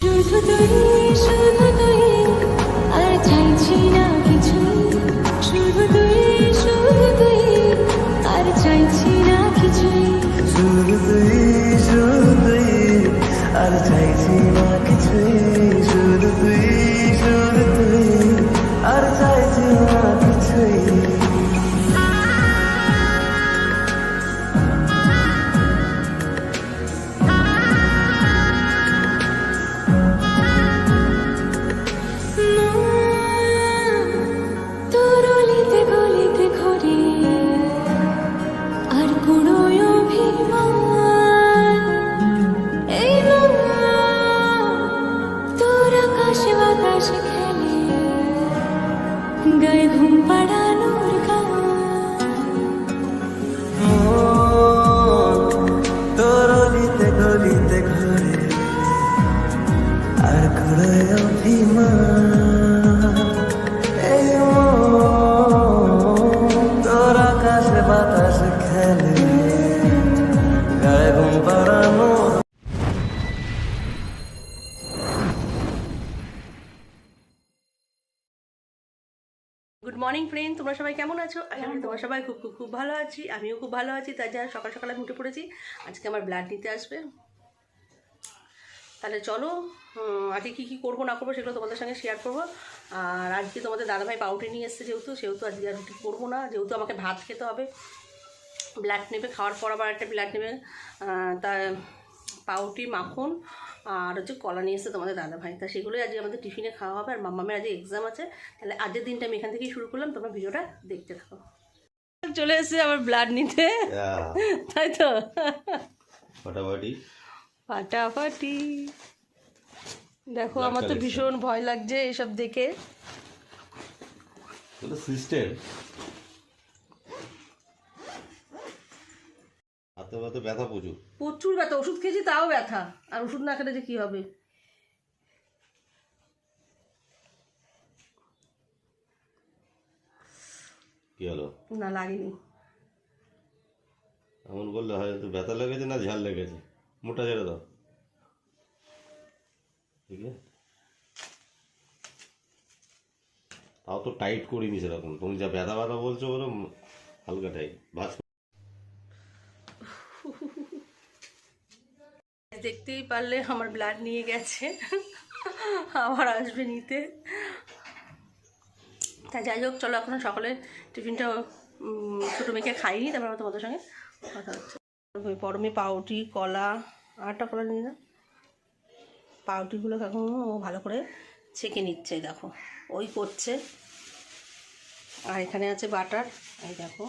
শুধু তুই শুধু মর্নিং ফ্রেন্ড তোমরা সবাই কেমন আছো? আশা করি তোমরা সবাই খুব খুব খুব ভালো আছি। আমিও খুব ভালো আছি। তাই যারা সকাল সকালে আমি উঠে পড়েছি। আজকে আমার ব্লাড নিতে আসবে। তাহলে চলো আজকে কী কী করব না করব সেগুলো তোমাদের সঙ্গে শেয়ার করব। আর আজকে তোমাদের দাদাভাই পাউটি নিয়ে এসছে যেহেতু সেহেতু আজকে আর রুটি করব না। যেহেতু আমাকে ভাত খেতে হবে। ব্লাড নেবে খাওয়ার পর আবার একটা ব্লাড নেবে। তা পাউটি মাখন আর হচ্ছে কলা নিয়ে এসেছে তোমাদের দাদা ভাই তা সেগুলোই আজকে আমাদের টিফিনে খাওয়া হবে আর মাম্মামের আজকে এক্সাম আছে। তাহলে আজকের দিনটা আমি এখান থেকেই শুরু করলাম তোমরা ভিডিওটা দেখতে থাকো। চলে এসেছে আমার ব্লাড নিতে। তাই তো? ফাটাফাটি। ফাটাফাটি। দেখো আমার তো ভীষণ ভয় লাগছে এসব দেখে। সিস্টেম। হাতে ব্যথা প্রচুর। প্রচুর ব্যথা ওষুধ খেয়েছি তাও ব্যথা। আর ওষুধ না খেলে যে কী হবে? কি হলো? না লাগেনি। এমন করলে হয়তো ব্যথা লেগেছে না ঝাল লেগেছে? মোটা ছেড়ে দাও। ঠিক আছে? তাও তো টাইট করিনি সেরকম। তুমি যা ব্যথা ব্যথা বলছো বলো হালকা টাইট ভাজ দেখতেই পারলে আমার ব্লাড নিয়ে গেছে। আবার আসবে নিতে। তা যাই হোক, চলো এখন সকালে টিফিনটা ছোটো মেয়েকে খাইনি তারপর আবার তোমাদের সঙ্গে কথা হচ্ছে। পরমে পাউটি কলা আটটা কলা নিয়ে না পাউটিগুলো এখন ও ভালো করে ছেঁকে নিচ্ছে, দেখো। ওই করছে। আর এখানে আছে বাটার, এই দেখো।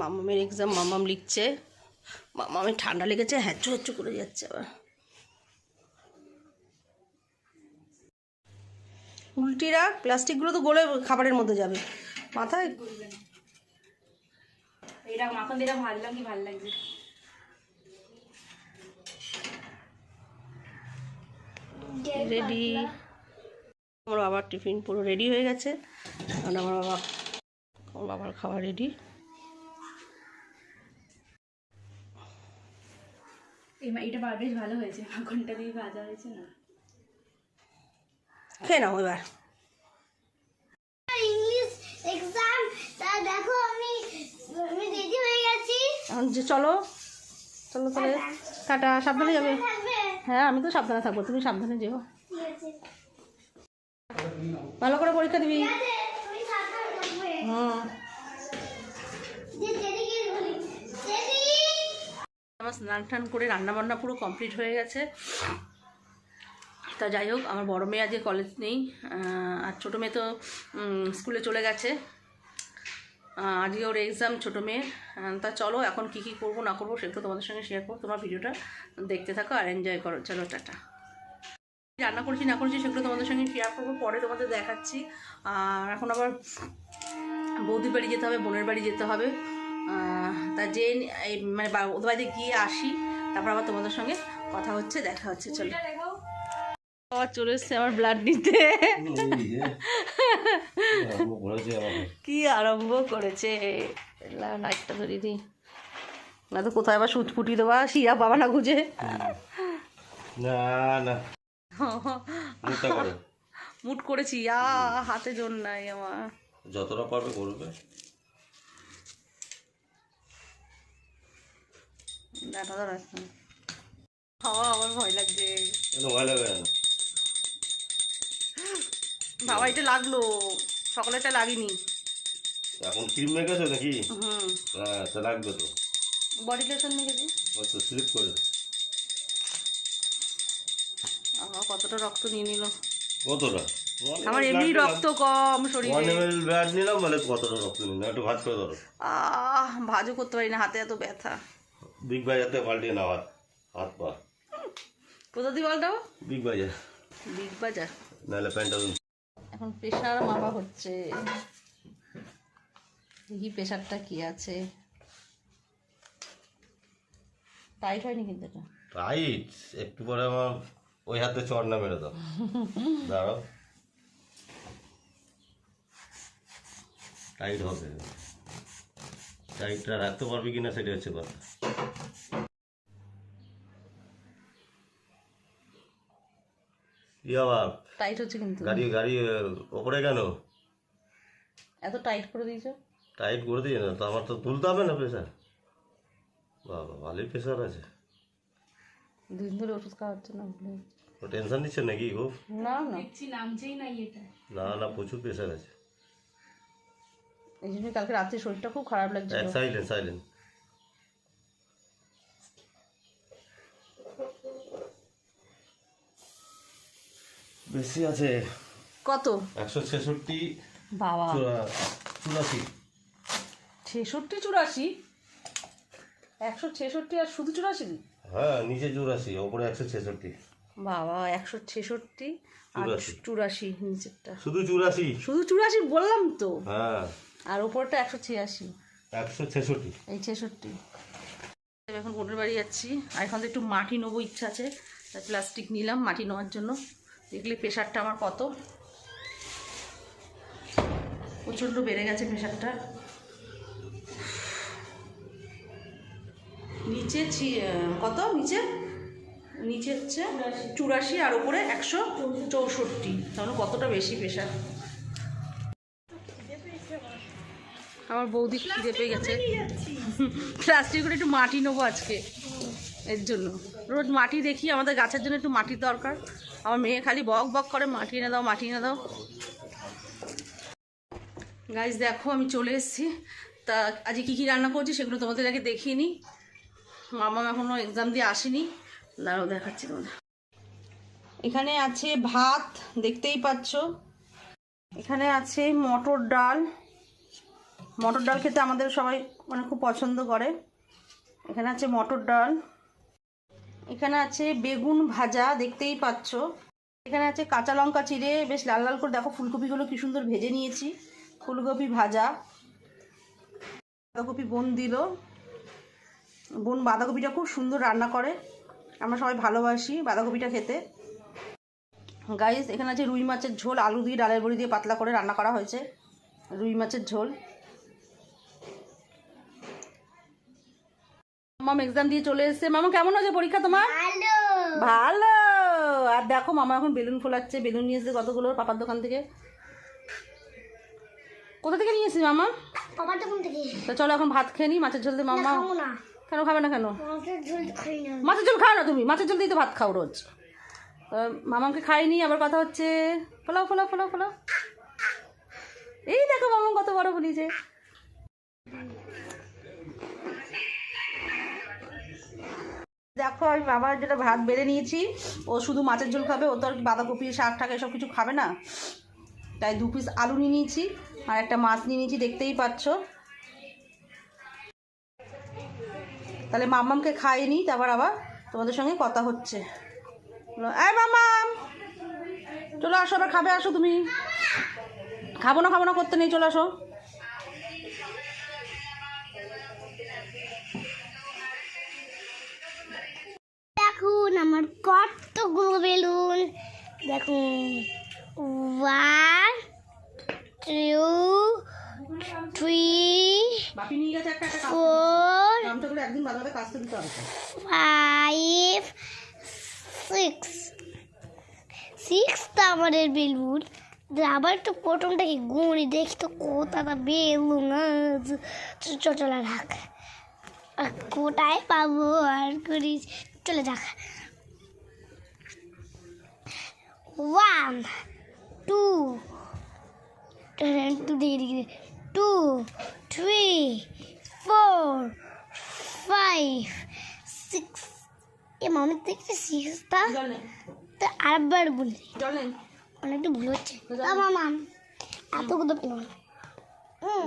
মামামের এক্সাম মামাম লিখছে। মামামের ঠান্ডা লেগেছে হ্যাচু হ্যাচু করে যাচ্ছে আবার। উল্টি রাখ প্লাস্টিকগুলো তো গলে খাবারের মধ্যে যাবে। মাথায় এটা মাখন দিলে ভালো লাগে ভালো লাগছে রেডি আমার বাবার টিফিন পুরো রেডি হয়ে গেছে। এখন আমার বাবা আমার বাবার খাওয়া রেডি এটা বেশ ভালো হয়েছে মাখনটা দিয়ে ভাজা হয়েছে না। খেয়ে নাও এবার। ইংলিশ এক্সাম তা দেখো আমি আমি রেডি হয়ে গেছি। যে চলো চলো তাহলে। টাটা। সাবধানে যাবে। হ্যাঁ আমি তো সাবধানে থাকব তুমি সাবধানে যেও। ভালো করে পরীক্ষা দিবি। ঠিক আছে, তুমি সাবধানে থাকবে। হুম যে যেদিকে বলি যেদি আমার স্নান টান করে রান্না বান্না পুরো কমপ্লিট হয়ে গেছে। তা যাই হোক আমার বড় মেয়ে আজকে কলেজ নেই আর ছোটো মেয়ে তো স্কুলে চলে গেছে। আজকে ওর এক্সাম ছোটো মেয়ে আহ, তা চলো এখন কী কী করব না করব সেগুলো তোমাদের সঙ্গে শেয়ার করব। তোমার ভিডিওটা দেখতে থাকো আর এনজয় করো। চলো টাটা। রান্না করছি না করছি সেগুলো তোমাদের সঙ্গে শেয়ার করব পরে তোমাদের দেখাচ্ছি। আর এখন আবার বৌদির বাড়ি যেতে হবে বোনের বাড়ি যেতে হবে। তা যে এই মানে ওদের বাড়িতে গিয়ে আসি তারপর আবার তোমাদের সঙ্গে কথা হচ্ছে দেখা হচ্ছে চলো। আবার চলে এসছে আমার ব্লাড নিতে। কি আরম্ভ করেছে? লা, লাইটটা ধরিয়ে দিই। না তো কোথায় আবার সুচ ফুটিয়ে দেওয়া? শিরা বাবা না গুজে না না। মুট করেছি আ হাতে জোর নাই আমার। যতটা পারবে করবে। দাঁড়া দাঁড়া এখন। খাওয়া আমার ভয় লাগছে। ভয় লাগবে বাবা এটা লাগল। সকালেটা লাগেনি। এখন ক্রিম মেখেছো নাকি? হুম। হ্যাঁ তা লাগবে তো। বডি লোশন মেখেছি। ওই তো স্লিপ করে। আহ, কতটা রক্ত নিয়ে নিল। কতটা? আমার এমনি রক্ত কম ওয়ান শরীরে ব্যাট নিলাম বলে কতটা রক্ত নিলাম? একটু ভাজ করে ধরো। আহ ভাজও করতে পারি না হাতে এত ব্যথা। বিগ বাজারতে পাল্টে নাও হাত পা। কোথা দিয়ে বলটাও বিগ বাজার বিগ বাজার নাহলে প্যান্টালুন এখন প্রেশার মাপা হচ্ছে। দেখি প্রেশারটা কি আছে। টাইট হয়নি কিন্তু এটা। টাইট একটু পরে আমার ওই হাতে চড় না মেরে দাও। দাঁড়াও। টাইট হবে। টাইটটা রাখতে পারবি কিনা সেটা হচ্ছে কথা। ইয়া বাপ টাইট হচ্ছে কিন্তু। গাড়ি গাড়ি ওপরে কেন? এত টাইট করে দিয়েছ। টাইট করে দিয়ে না তো আমার তো তুলতে হবে না প্রেশার বাবা ভালোই প্রেশার আছে। দুদিন ধরে ওষুধ খাওয়া হচ্ছে না ও টেনশন নিচ্ছে নাকি খুব? না না। নামছেই না এটা। না না প্রচুর প্রেশার আছে। এই জন্য কালকে রাত্রে শরীরটা খুব খারাপ সাইলেন্ট সাইলেন্ট বেশি আছে। কত? একশো ছেষট্টি বাবা। চুরাশি। ছেষট্টি চুরাশি? একশো ছেষট্টি আর শুধু চুরাশি? হ্যাঁ নিচে চুরাশি ওপরে একশো ছেষট্টি। বাবা একশো ছেষট্টি আর চুরাশি। চুরাশি নিচেরটা। শুধু চুরাশি। শুধু চুরাশি বললাম তো। হ্যাঁ। আর ওপরটা একশো ছিয়াশি। একশো ছেষট্টি। এই ছেষট্টি। এখন বোনের বাড়ি যাচ্ছি। আর এখন তো একটু মাটি নেব ইচ্ছা আছে। তাই প্লাস্টিক নিলাম মাটি নেওয়ার জন্য। দেখলে প্রেশারটা আমার কত। প্রচণ্ড বেড়ে গেছে প্রেশারটা। নিচে ছি- কত? নিচে? নিচে হচ্ছে চুরাশি আর উপরে একশো চৌষট্টি। তাহলে কতটা বেশি প্রেশার? আমার বৌদি খিদে পেয়ে গেছে। প্লাস্টিক করে একটু মাটি নেব আজকে এর জন্য। রোজ মাটি দেখি আমাদের গাছের জন্য একটু মাটির দরকার। আমার মেয়ে খালি বক বক করে মাটি এনে দাও মাটি এনে দাও। গাইজ দেখো আমি চলে এসেছি। তা আজকে কী কী রান্না করছি সেগুলো তোমাদের আগে দেখিয়ে নিই। মামা এখনও এক্সাম দিয়ে আসেনি। দাঁড়াও দেখাচ্ছি তোমাদের। এখানে আছে ভাত দেখতেই পাচ্ছ। এখানে আছে মটর ডাল। মটর ডাল খেতে আমাদের সবাই মানে খুব পছন্দ করে। এখানে আছে মটর ডাল। এখানে আছে বেগুন ভাজা, দেখতেই পাচ্ছ। এখানে আছে কাঁচা লঙ্কা চিড়ে। বেশ লাল লাল করে দেখো ফুলকপিগুলো কি সুন্দর ভেজে নিয়েছি। ফুলকপি ভাজা, বাঁধাকপি বোন দিল। বোন বাঁধাকপিটা খুব সুন্দর রান্না করে। আমরা সবাই ভালোবাসি বাঁধাকপিটা খেতে। গাইস এখানে আছে রুই মাছের ঝোল। আলু দিয়ে ডালের বড়ি দিয়ে পাতলা করে রান্না করা হয়েছে। রুই মাছের ঝোল। মামা এক্সাম দিয়ে চলে এসেছে। মামা কেমন হয়েছে পরীক্ষা তোমার? ভালো। আর দেখো মামা এখন বেলুন ফোলাচ্ছে বেলুন নিয়ে এসেছে কতগুলো পাপার দোকান থেকে? কোথা থেকে নিয়ে এসেছিস মামা? বাবার দোকান থেকে। তো চলো এখন ভাত খেয়ে নিই মাছের ঝোল দিয়ে মামা। কেন খাবে না কেন? মাছের ঝোল খাও না তুমি। মাছের ঝোল দিয়ে তো ভাত খাও রোজ। মামাকে খাইনি আবার কথা হচ্ছে। ফোলাও ফোলাও ফোলাও ফোলাও। এই দেখো মামা কত বড় ফুলিছে দেখো, আমি বাবার যেটা ভাত বেড়ে নিয়েছি, ও শুধু মাছের ঝোল খাবে, ও তো আর বাঁধাকপি, শাক টাক এসব কিছু খাবে না। তাই দু পিস আলু নিয়ে নিয়েছি, আর একটা মাছ নিয়ে নিয়েছি, দেখতেই পাচ্ছ। তাহলে মাম্মামকে খাইয়ে তারপর আবার তোমাদের সঙ্গে কথা হচ্ছে। মাম্মাম, চলো আসো আবার খাবে, আসো তুমি। খাব না খাব না, করতে নেই, চলে আসো। একদিন বাজারে কাজটা দিতে হবে তো। আমাদের বেলুন আবার একটু প্রথমটাকে গুণি দেখি তো কোথাটা বেলুন চলে রাখ আর কোথায় পাবো আর করি? চলে যাক। One two two three four five six এ মামি দেখছি সিক্সটা আরেকবার বলি। অনেকটা ভুল হচ্ছে। মাম এতগুলো পেলাম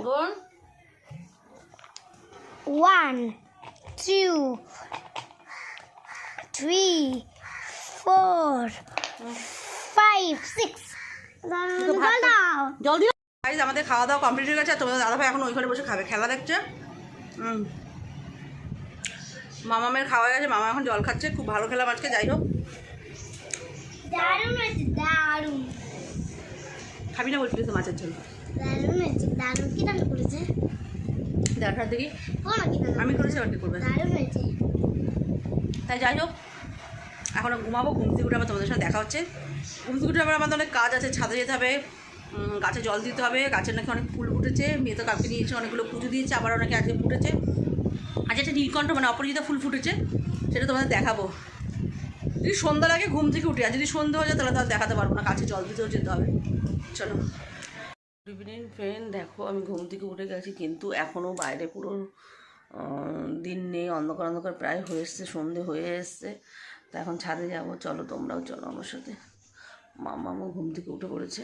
gone one two three four five six দাও জল দিও গাইজ আমাদের খাওয়া দাওয়া কমপ্লিট হয়ে গেছে। তোমাদের দাদাভাই এখন ওই ঘরে বসে খাবে। খেলা দেখছে? হুম মামামের খাওয়া গেছে মামা এখন জল খাচ্ছে খুব ভালো খেলাম আজকে যাই হোক। দারুণ হয়েছে দারুণ। খাবি না বলছিলিস তো মাছের ঝোল? দারুণ হয়েছে দারুণ। কি দাম করেছে? দেখার দেখি। আমি করেছি আবার কি করবে? তাই যাই হোক এখন ঘুমাবো ঘুম থেকে উঠে আবার তোমাদের সাথে দেখা হচ্ছে। ঘুম থেকে উঠে আবার আমাদের অনেক কাজ আছে ছাদে যেতে হবে গাছে জল দিতে হবে গাছের নাকি অনেক ফুল ফুটেছে মেয়ে তো কাউকে নিয়েছে অনেকগুলো পুজো দিয়েছে আবার অনেকে আজকে ফুটেছে। আজ একটা নীলকণ্ঠ মানে অপরাজিতা ফুল ফুটেছে, সেটা তোমাদের দেখাবো। যদি সন্ধ্যা লাগে ঘুম থেকে উঠে, আর যদি সন্ধ্যা হয়ে যায়, তাহলে তাহলে দেখাতে পারব না, কাছে জল দিতেও যেতে হবে। চলো। গুড ইভিনিং ফ্রেন্ড দেখো, আমি ঘুম থেকে উঠে গেছি, কিন্তু এখনও বাইরে পুরো দিন নেই, অন্ধকার অন্ধকার প্রায় হয়ে এসছে, সন্ধে হয়ে এসছে। তা এখন ছাদে যাব, চলো তোমরাও চলো আমার সাথে। মাম্মামও ঘুম থেকে উঠে পড়েছে,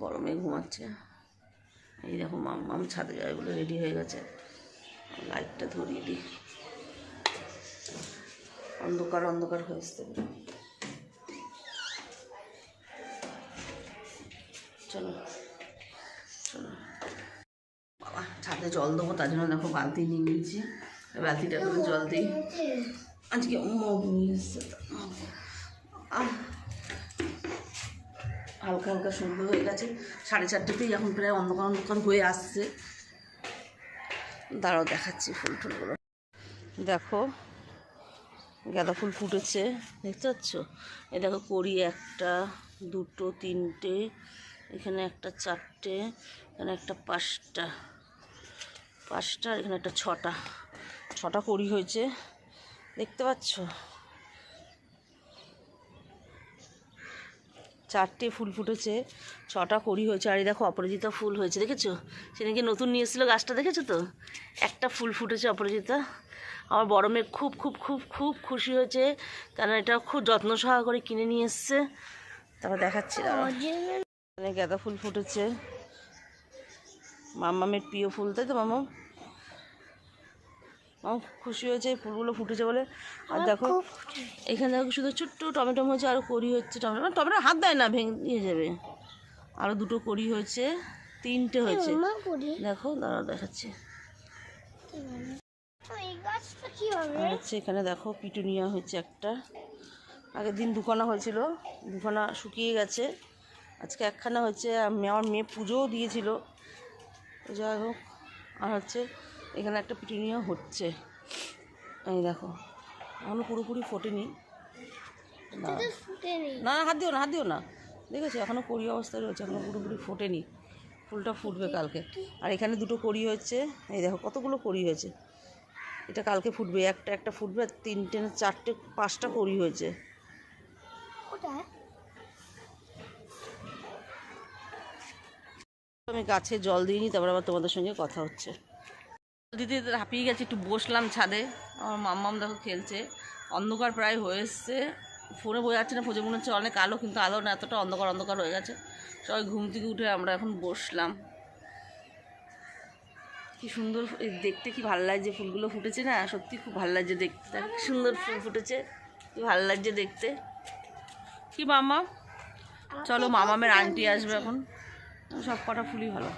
বড় মেয়ে ঘুমাচ্ছে। এই দেখো, মাম্মাম ছাদে যাবে বলে রেডি হয়ে গেছে। লাইটটা ধরিয়ে দিই। অন্ধকার অন্ধকার হয়ে চলো চলো। বাবা, ছাদে জল দেবো, তার জন্য দেখো বালতি নিয়ে নিয়েছি। বালতিটা করে জল দিই। আজকে। হালকা হালকা সুন্দর হয়ে গেছে। সাড়ে চারটেতেই এখন প্রায় অন্ধকার অন্ধকার হয়ে আসছে। দাঁড়াও দেখাচ্ছি ফুল টুলগুলো। দেখো, গাঁদা ফুল ফুটেছে, দেখতে পাচ্ছ? এ দেখো করি একটা, দুটো, তিনটে, এখানে একটা চারটে, এখানে একটা পাঁচটা পাঁচটা এখানে একটা ছটা। ছটা করি হয়েছে, দেখতে পাচ্ছ? চারটে ফুল ফুটেছে, ছটা কড়ি হয়েছে, আর দেখো অপরাজিতা ফুল হয়েছে, দেখেছ? সেদিনকে নতুন নিয়ে এসেছিল গাছটা, দেখেছ তো? একটা ফুল ফুটেছে অপরাজিতা। আমার বড় মেয়ে খুব খুব খুব খুব খুশি হয়েছে, কেন এটা খুব যত্ন সহকারে কিনে নিয়ে এসছে। তারপর দেখাচ্ছি গাঁদা ফুল ফুটেছে? মাম্মামের প্রিয় ফুল, তাই তো মামা খুব খুশি হয়েছে ফুলগুলো ফুটেছে বলে। আর দেখো এখানে দেখো শুধু ছোট্ট টমেটো হয়েছে আরও কড়ি হচ্ছে টমেটো। মানে টমেটো হাত দেয় না ভেঙে যাবে। আরও দুটো কড়ি হয়েছে তিনটে হয়েছে। দেখো দাঁড়াও দেখাচ্ছি। আর হচ্ছে এখানে দেখো পিটুনিয়া হয়েছে একটা। আগের দিন দুখানা হয়েছিল দুখানা শুকিয়ে গেছে। আজকে একখানা হয়েছে আমি আমার মেয়ে পুজোও দিয়েছিল। যাই হোক আর হচ্ছে এখানে একটা পিটুনিয়া হচ্ছে। এই দেখো এখনও পুরোপুরি ফোটেনি। না। না, হাত দিও না হাত দিও না। দেখেছ এখনও কড়ি অবস্থায় রয়েছে এখনও পুরোপুরি ফোটেনি। ফুলটা ফুটবে কালকে। আর এখানে দুটো কড়ি হয়েছে। এই দেখো কতগুলো কড়ি হয়েছে। এটা কালকে ফুটবে একটা একটা ফুটবে আর তিনটে না চারটে পাঁচটা কড়ি হয়েছে। আমি গাছে জল দিইনি তারপর আবার তোমাদের সঙ্গে কথা হচ্ছে। দিতে দিতে হাঁপিয়ে গেছে একটু বসলাম ছাদে। আমার মাম্মাম দেখো খেলছে। অন্ধকার প্রায় হয়ে এসছে। ফোনে বোঝা যাচ্ছে না ফোজে মনে হচ্ছে অনেক আলো কিন্তু আলো না এতটা অন্ধকার অন্ধকার হয়ে গেছে। সবাই ঘুম থেকে উঠে আমরা এখন বসলাম। কি সুন্দর দেখতে কি ভালো লাগছে ফুলগুলো ফুটেছে না? সত্যি খুব ভালো লাগছে দেখতে। কি সুন্দর ফুল ফুটেছে কি ভালো লাগছে দেখতে। কি মামা চলো মামামের আন্টি আসবে এখন। সব কটা ফুলই ভালো।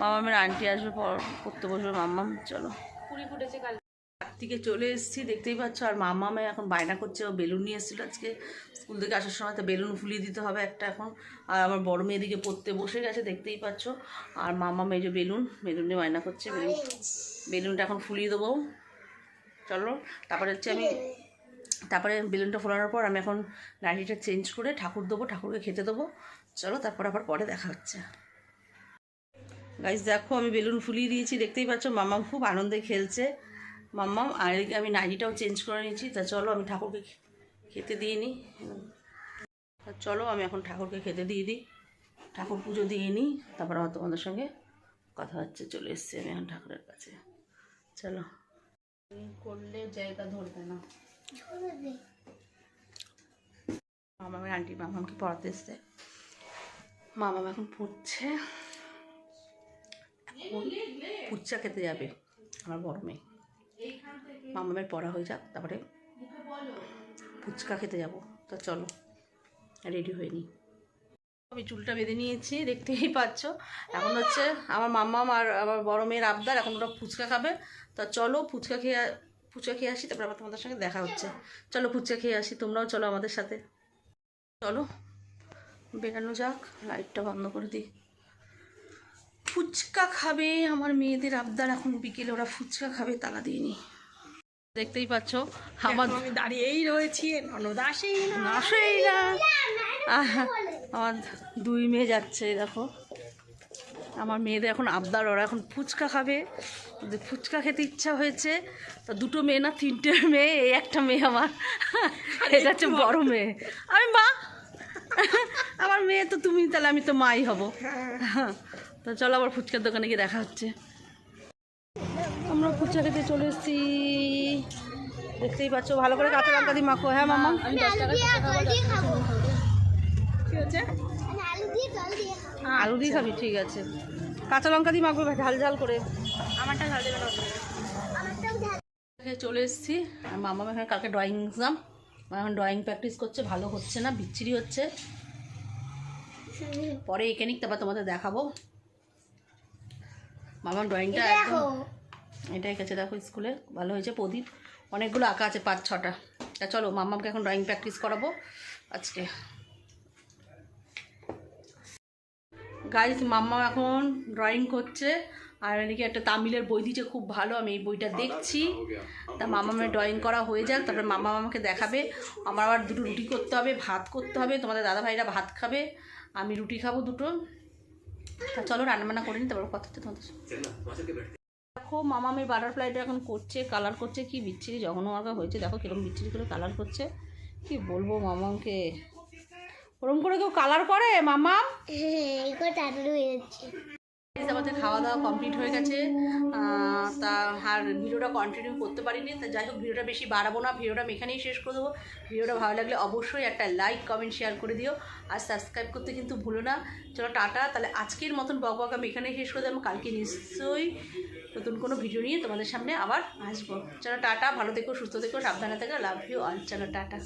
মামামের আন্টি আসবে, পর করতে বসবে মাম্মাম চলো। কুড়ি ফুটেছে কাল। থেকে চলে এসেছি, দেখতেই পাচ্ছ, আর মামা মেয়ে এখন বায়না করছে, ও বেলুন নিয়ে এসেছিল আজকে। স্কুল থেকে আসার সময় তো বেলুন ফুলিয়ে দিতে হবে একটা এখন। আর আমার বড় মেয়ে দিকে পড়তে বসে গেছে, দেখতেই পাচ্ছ। আর মামা মেয়ে যে বেলুন বেলুন নিয়ে বায়না করছে, বেলুন। বেলুনটা এখন ফুলিয়ে দেবো। চলো, তারপরে হচ্ছে আমি তারপরে বেলুনটা ফোলানোর পর আমি এখন লাঠিটা চেঞ্জ করে ঠাকুর দেবো, ঠাকুরকে খেতে দেবো। চলো, তারপর আবার পরে দেখা হচ্ছে। গাইজ দেখো, আমি বেলুন ফুলিয়ে দিয়েছি, দেখতেই পাচ্ছ, মাম্মাম খুব আনন্দে খেলছে। মাম্মাম, আর আমি নাইটিটাও চেঞ্জ করে নিয়েছি। তা চলো, আমি ঠাকুরকে খেতে দিয়ে নিই চলো, আমি এখন ঠাকুরকে খেতে দিয়ে দিই। ঠাকুর পুজো দিয়ে নিই তারপর আমার তোমাদের সঙ্গে কথা হচ্ছে, চলে এসছি আমি এখন ঠাকুরের কাছে। চলো। করলে জায়গা ধরবে না। মামামের আন্টি মামামকে পড়াতে এসছে। মামাম এখন পড়ছে। ফুচকা খেতে যাবে, আমার বড় মেয়ে। মামামের পড়া হয়ে যাক, তারপরে ফুচকা খেতে যাব। তো চলো, রেডি হয়ে নি। আমি চুলটা বেঁধে নিয়েছি, দেখতেই পাচ্ছ। এখন হচ্ছে আমার মাম্মাম আর আমার বড় মেয়ের আবদার, এখন ওরা ফুচকা খাবে। তা চলো ফুচকা খেয়ে ফুচকা খেয়ে আসি, তারপর আবার তোমাদের সঙ্গে দেখা হচ্ছে। চলো ফুচকা খেয়ে আসি, তোমরাও চলো আমাদের সাথে। চলো, বেরানো যাক, লাইটটা বন্ধ করে দিই। ফুচকা খাবে। আমার মেয়েদের আবদার এখন বিকেলে ওরা ফুচকা খাবে তালা দিইনি দেখতেই পাচ্ছ আমার আমি দাঁড়িয়েই রয়েছি ননদ আসেই না। আসেই না। আমার দুই মেয়ে যাচ্ছে দেখো। আমার মেয়েদের এখন আবদার ওরা এখন ফুচকা খাবে। ওদের ফুচকা খেতে ইচ্ছা হয়েছে। তা দুটো মেয়ে না তিনটে মেয়ে এই একটা মেয়ে আমার। এটা হচ্ছে বড় মেয়ে। আমি মা আমার মেয়ে তো তুমি তাহলে আমি তো মাই হব। তো চলো আবার ফুচকার দোকানে গিয়ে দেখা হচ্ছে। আমরা ফুচকা খেতে চলে এসেছি। দেখতেই পাচ্ছ ভালো করে কাঁচা লঙ্কা দিয়ে মাখো। হ্যাঁ মামা আলু দিয়ে খাব আমি আলু দিয়ে জল দিয়ে খাব। আলু দিয়ে খাবি ঠিক আছে। কাঁচা লঙ্কা দিয়ে মাখবো ঝাল ঝাল করে। আমারটা ঝাল দেবে না। আমারটাও ঝাল। চলে এসেছি। আর মামা এখানে কালকে ড্রয়িং এক্সাম এখন ড্রয়িং প্র্যাকটিস করছে ভালো হচ্ছে না বিচ্ছিরি হচ্ছে। পরে এঁকে নিক তারপর তোমাদের দেখাবো। মামার ড্রয়িংটা একদম এটা এঁকেছে দেখো স্কুলে ভালো হয়েছে প্রদীপ। অনেকগুলো আঁকা আছে পাঁচ ছটা। তা চলো মাম্মাকে এখন ড্রয়িং প্র্যাকটিস করাবো আজকে। গাইজ মাম্মা এখন ড্রয়িং করছে। আর নাকি একটা তামিলের বই দিচ্ছে খুব ভালো আমি এই বইটা দেখছি। তা মামা মামামের ড্রয়িং করা হয়ে যাক তারপরে মামা মামাকে দেখাবে। আমার আবার দুটো রুটি করতে হবে ভাত করতে হবে তোমাদের দাদা ভাইরা ভাত খাবে আমি রুটি খাব দুটো। তা চলো রান্নাবান্না করে নি তারপর কথা হচ্ছে তোমাদের। দেখো মামামের বাটারফ্লাইটা এখন করছে কালার করছে কি বিচ্ছিরি জঘন্য মার্কা হয়েছে। দেখো কীরকম বিচ্ছিরি করে কালার করছে। কি বলব মামামকে ওরম করে কেউ কালার করে মামাম আমাদের খাওয়া দাওয়া কমপ্লিট হয়ে গেছে। তা আর ভিডিওটা কন্টিনিউ করতে পারিনি। তা যাই হোক, ভিডিওটা বেশি বাড়াবো না। ভিডিওটা আমি এখানেই শেষ করে দেবো। ভিডিওটা ভালো লাগলে অবশ্যই একটা লাইক কমেন্ট শেয়ার করে দিও। আর সাবস্ক্রাইব করতে কিন্তু ভুলো না। চলো টাটা। তাহলে আজকের মতন বক বক আমি এখানেই শেষ করে দেবো। আমি কালকে নিশ্চয়ই নতুন কোনো ভিডিও নিয়ে তোমাদের সামনে আবার আসব। চলো টাটা। ভালো থেকো, সুস্থ থেকো, সাবধানে থেকো। লাভ ইউ অল চলো টাটা।